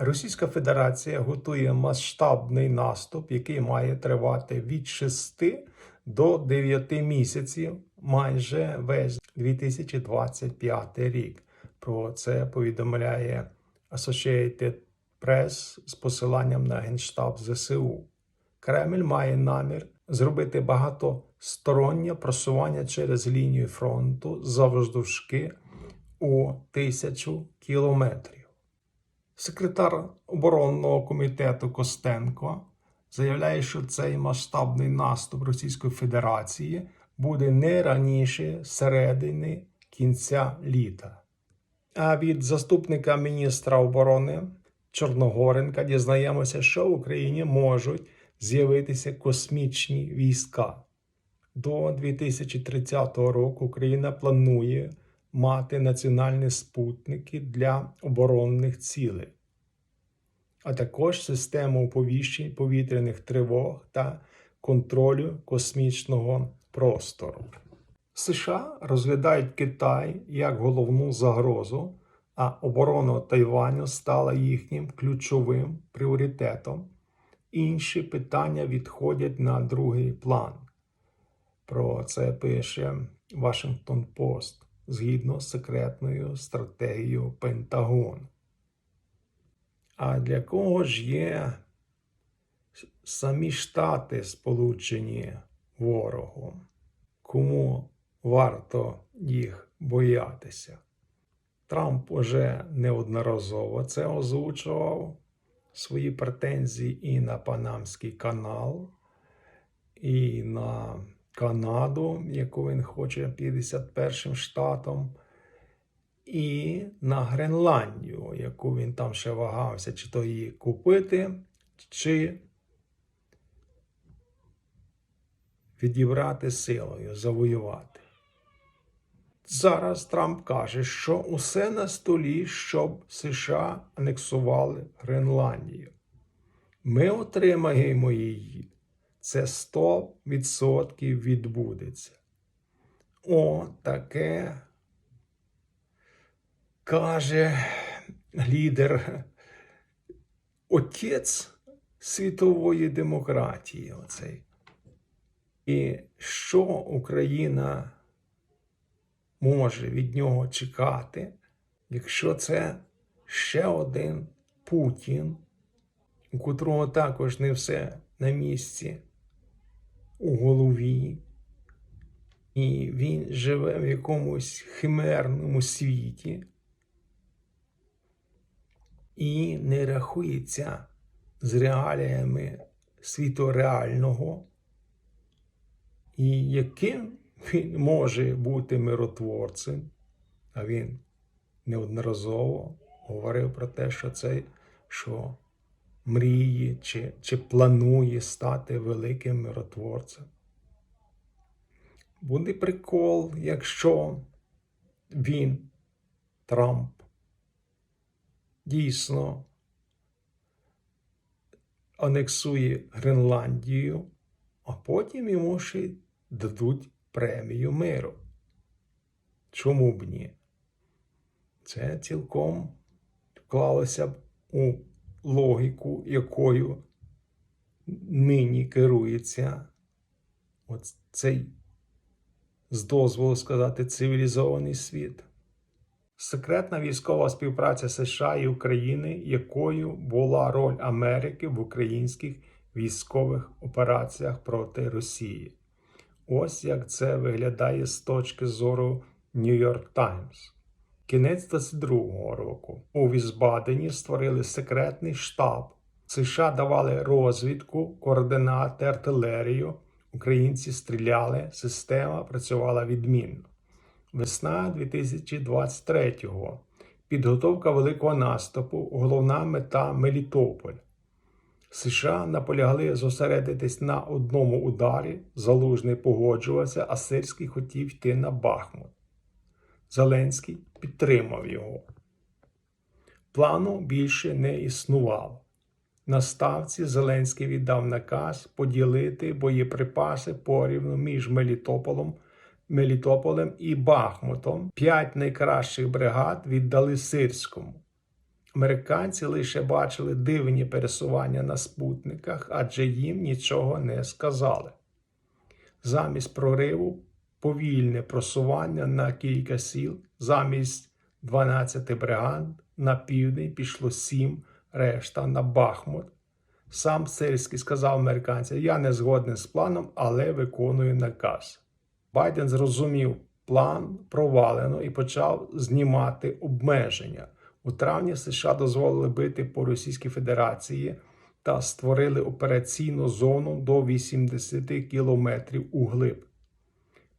Російська Федерація готує масштабний наступ, який має тривати від 6 до 9 місяців, майже весь 2025 рік. Про це повідомляє Associated Press з посиланням на Генштаб ЗСУ. Кремль має намір зробити багатостороннє просування через лінію фронту завждовжки у тисячу кілометрів. Секретар оборонного комітету Костенко заявляє, що цей масштабний наступ Російської Федерації буде не раніше середини кінця літа. А від заступника міністра оборони Чорногоренка дізнаємося, що в Україні можуть з'явитися космічні війська. До 2030 року Україна планує мати національні спутники для оборонних цілей, а також систему оповіщень повітряних тривог та контролю космічного простору. США розглядають Китай як головну загрозу, а оборона Тайваню стала їхнім ключовим пріоритетом. Інші питання відходять на другий план. Про це пише Washington Post згідно з секретною стратегією Пентагону. А для кого ж є самі Штати Сполучені ворогом? Кому варто їх боятися? Трамп уже неодноразово це озвучував свої претензії і на Панамський канал, і на Канаду, яку він хоче 51 штатом, і на Гренландію, яку він там ще вагався, чи то її купити, чи відібрати силою, завоювати. Зараз Трамп каже, що усе на столі, щоб США анексували Гренландію. Ми отримаємо її. Це 100% відбудеться. О, таке каже лідер, отець світової демократії. Оцей. І що Україна може від нього чекати, якщо це ще один Путін, у котрого також не все на місці у голові, і він живе в якомусь химерному світі. І не рахується з реаліями світу реального, і яким він може бути миротворцем, а він неодноразово говорив про те, що це що мріє чи, чи планує стати великим миротворцем. Буде прикол, якщо він, Трамп, дійсно анексує Гренландію, а потім йому ще дадуть премію миру. Чому б ні? Це цілком вклалося б у логіку, якою нині керується от цей, з дозволу сказати, цивілізований світ. Секретна військова співпраця США і України, якою була роль Америки в українських військових операціях проти Росії. Ось як це виглядає з точки зору York Times. Кінець 22-го року у Візбадені створили секретний штаб. США давали розвідку, координати, артилерію. Українці стріляли, система працювала відмінно. Весна 2023-го. Підготовка великого наступу, головна мета Мелітополь. США наполягли зосередитись на одному ударі. Залужний погоджувався, а Сирський хотів йти на Бахмут. Зеленський підтримав його. Плану більше не існувало. На ставці Зеленський віддав наказ поділити боєприпаси порівну між Мелітополем, Мелітополем і Бахмутом. П'ять найкращих бригад віддали Сирському. Американці лише бачили дивні пересування на спутниках, адже їм нічого не сказали. Замість прориву повільне просування на кілька сіл, замість 12 бригад на південь пішло 7, решта на Бахмут. Сам Сирський сказав американцям: Я не згоден з планом, але виконую наказ. Байден зрозумів план провалено і почав знімати обмеження. У травні США дозволили бити по Російській Федерації та створили операційну зону до 80 кілометрів углиб.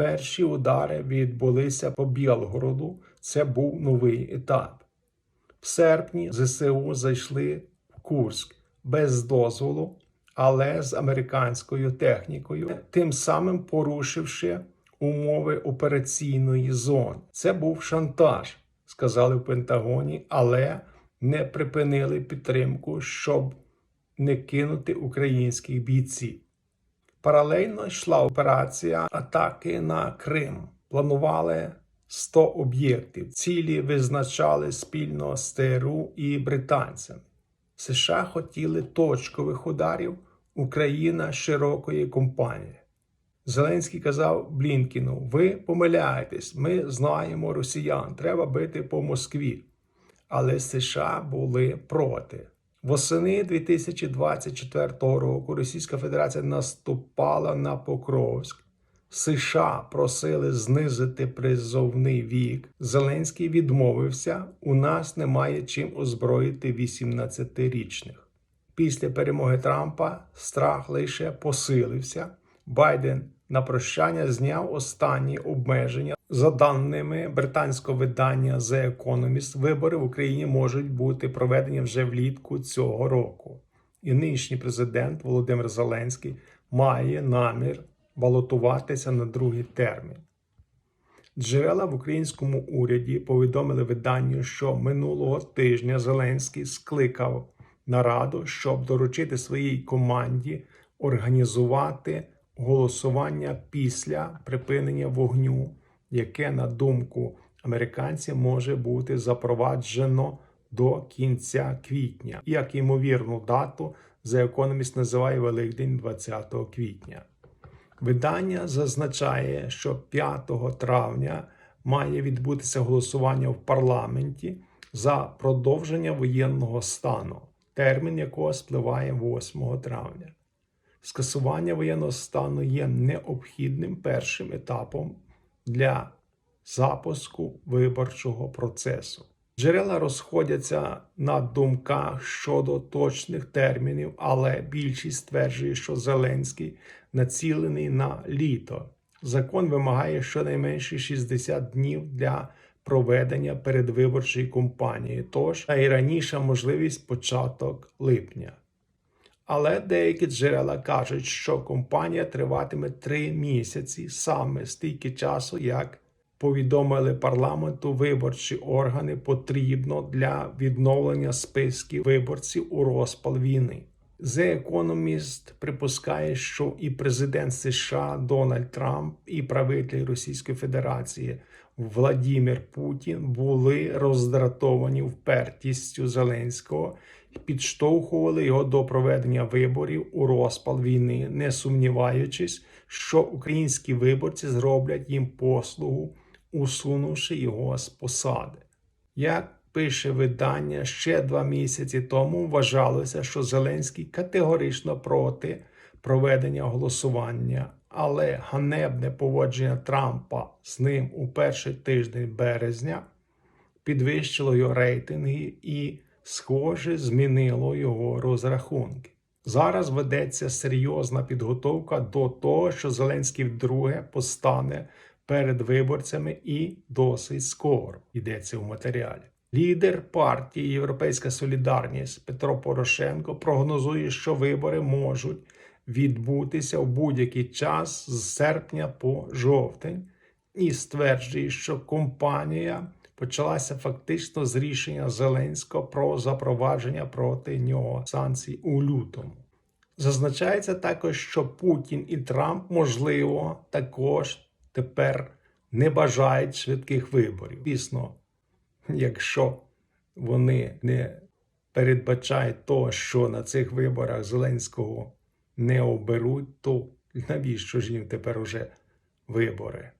Перші удари відбулися по Білгороду. Це був новий етап. В серпні ЗСУ зайшли в Курськ без дозволу, але з американською технікою, тим самим порушивши умови операційної зони. Це був шантаж, сказали в Пентагоні, але не припинили підтримку, щоб не кинути українських бійців. Паралельно йшла операція атаки на Крим. Планували 100 об'єктів. Цілі визначали спільно з ТРУ і британцями. США хотіли точкових ударів, Україна широкої компанії. Зеленський казав Блінкіну: Ви помиляєтесь, ми знаємо росіян, треба бити по Москві. Але США були проти. Восени 2024 року Російська Федерація наступала на Покровськ. США просили знизити призовний вік. Зеленський відмовився. У нас немає чим озброїти 18-річних. Після перемоги Трампа страх лише посилився. Байден на прощання зняв останні обмеження. За даними британського видання The Economist, вибори в Україні можуть бути проведені вже влітку цього року. І нинішній президент Володимир Зеленський має намір балотуватися на другий термін. Джерела в українському уряді повідомили виданню, що минулого тижня Зеленський скликав нараду, щоб доручити своїй команді організувати голосування після припинення вогню, яке, на думку американців, може бути запроваджено до кінця квітня. Як ймовірну дату The Economist називає Великдень 20 квітня. Видання зазначає, що 5 травня має відбутися голосування в парламенті за продовження воєнного стану, термін якого спливає 8 травня. Скасування воєнного стану є необхідним першим етапом для запуску виборчого процесу. Джерела розходяться на думках щодо точних термінів, але більшість стверджує, що Зеленський націлений на літо. Закон вимагає щонайменше 60 днів для проведення передвиборчої кампанії, тож найраніша можливість початок липня. Але деякі джерела кажуть, що компанія триватиме три місяці саме стільки часу, як повідомили парламенту виборчі органи потрібно для відновлення списків виборців у розпал війни. The Economist припускає, що і президент США Дональд Трамп, і правитель Російської Федерації Владімір Путін були роздратовані впертістю Зеленського і підштовхували його до проведення виборів у розпал війни, не сумніваючись, що українські виборці зроблять їм послугу, усунувши його з посади. Як пише видання, ще два місяці тому вважалося, що Зеленський категорично проти проведення голосування, але ганебне поводження Трампа з ним у перший тиждень березня підвищило його рейтинги і, схоже, змінило його розрахунки. Зараз ведеться серйозна підготовка до того, що Зеленський вдруге постане перед виборцями і досить скоро йдеться в матеріалі. Лідер партії Європейська Солідарність Петро Порошенко прогнозує, що вибори можуть відбутися в будь-який час з серпня по жовтень, і стверджує, що компанія почалася фактично з рішення Зеленського про запровадження проти нього санкцій у лютому. Зазначається також, що Путін і Трамп, можливо, також тепер не бажають швидких виборів. Звісно, якщо вони не передбачають то, що на цих виборах Зеленського не оберуть, то навіщо ж їм тепер уже вибори?